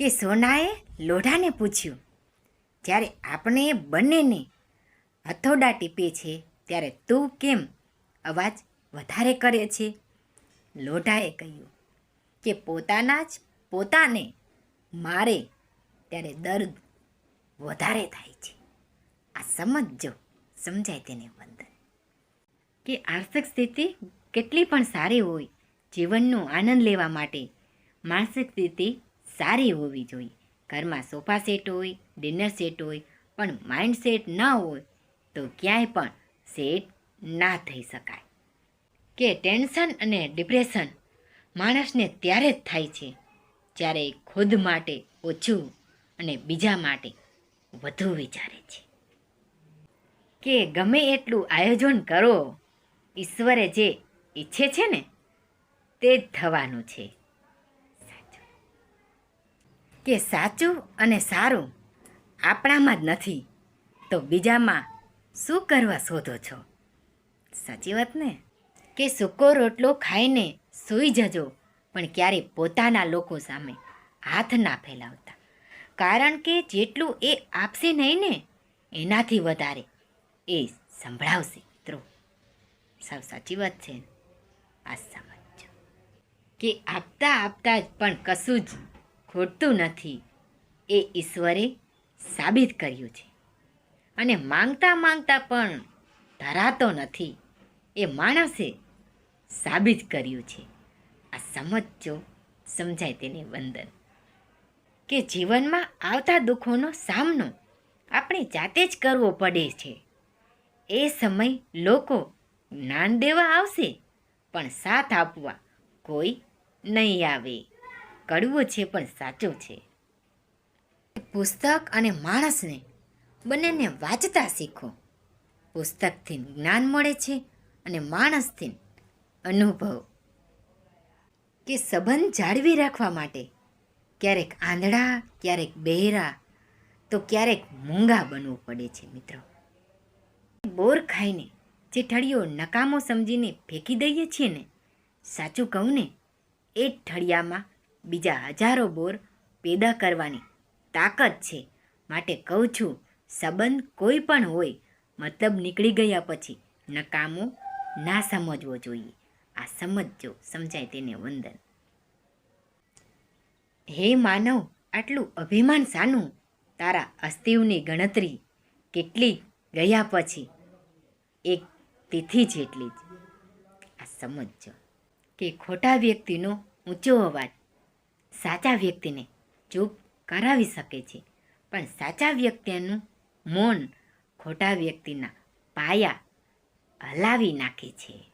કે સોનાએ લોઢાને પૂછ્યું, જ્યારે આપણે બંનેને હથોડા ટીપે છે ત્યારે તું કેમ અવાજ વધારે કરે છે? લોઢાએ કહ્યું, કે પોતાના જ પોતાને મારે ત્યારે દર્દ વધારે થાય છે. આ સમજજો, સમજાય તેને વંદન. કે આર્થિક સ્થિતિ કેટલી પણ સારી હોય, જીવનનો આનંદ લેવા માટે માનસિક સ્થિતિ સારી હોવી જોઈએ. ઘરમાં સોફા સેટ હોય, ડિનર સેટ હોય, પણ માઇન્ડ સેટ ન હોય, તો ક્યાંય પણ સેટ ના થઈ શકાય. કે ટેન્શન અને ડિપ્રેશન માણસને ત્યારે જ થાય છે, જ્યારે ખુદ માટે ઓછું અને બીજા માટે વધુ વિચારે છે. કે ગમે એટલું આયોજન કરો, ઈશ્વરે જે ઈચ્છે છે ને, તે જ થવાનું છે. કે સાચું અને સારું આપણામાં જ નથી, તો બીજામાં શું કરવા શોધો છો? સાચી વાત ને? કે સૂકો રોટલો ખાઈને સૂઈ જજો, પણ ક્યારેય પોતાના લોકો સામે હાથ ના ફેલાવતા. કારણ કે જેટલું એ આપશે નહીં ને, એનાથી વધારે એ સંભળાવશે મિત્રો. સાવ સાચી વાત છે? આ સમજો કે આપતા આપતા જ પણ કશું જ ખોટતું નથી. એ ઈશ્વરે સાબિત કર્યું છે. અને માંગતા માંગતા પણ ધરાતો નથી. એ માણસે સાબિત કર્યું છે. આ સમજો સમજાય તેને વંદન. કે જીવનમાં આવતા દુઃખોનો સામનો આપણે જાતે જ કરવો પડે છે. એ સમય લોકો જ્ઞાન દેવા આવશે, પણ સાથ આપવા કોઈ નહીં આવે. કડવું છે, પણ સાચો છે. પુસ્તક અને માણસને બંનેને વાંચતા શીખો. પુસ્તકથી જ્ઞાન મળે છે અને માણસથી અનુભવ. કે સંબંધ જાળવી રાખવા માટે ક્યારેક આંધળા, ક્યારેક બહેરા તો ક્યારેક મૂંગા બનવું પડે છે, મિત્રો. બોર ખાઈને જે ઠળિયો નકામો સમજીને ફેંકી દઈએ છીએ ને? સાચું કહું ને, એ ઠળિયામાં બીજા હજારો બોર પેદા કરવાની તાકાત છે. માટે કહું છું, સંબંધ કોઈ પણ હોય, મતલબ નીકળી ગયા પછી નકામો ના સમજવો જોઈએ. આ સમજજો, સમજાય તેને વંદન. હે માનવ, આટલું અભિમાન સાનું તારા અસ્તિવની ગણતરી કેટલી ગયા પછી? એક તિથિ જેટલી જ. આ સમજજો કે ખોટા વ્યક્તિનો ઊંચો અવાજ સાચા વ્યક્તિને ચૂપ કરાવી શકે છે. પણ સાચા વ્યક્તિનું મૌન ખોટા વ્યક્તિના પાયા હલાવી નાખે છે.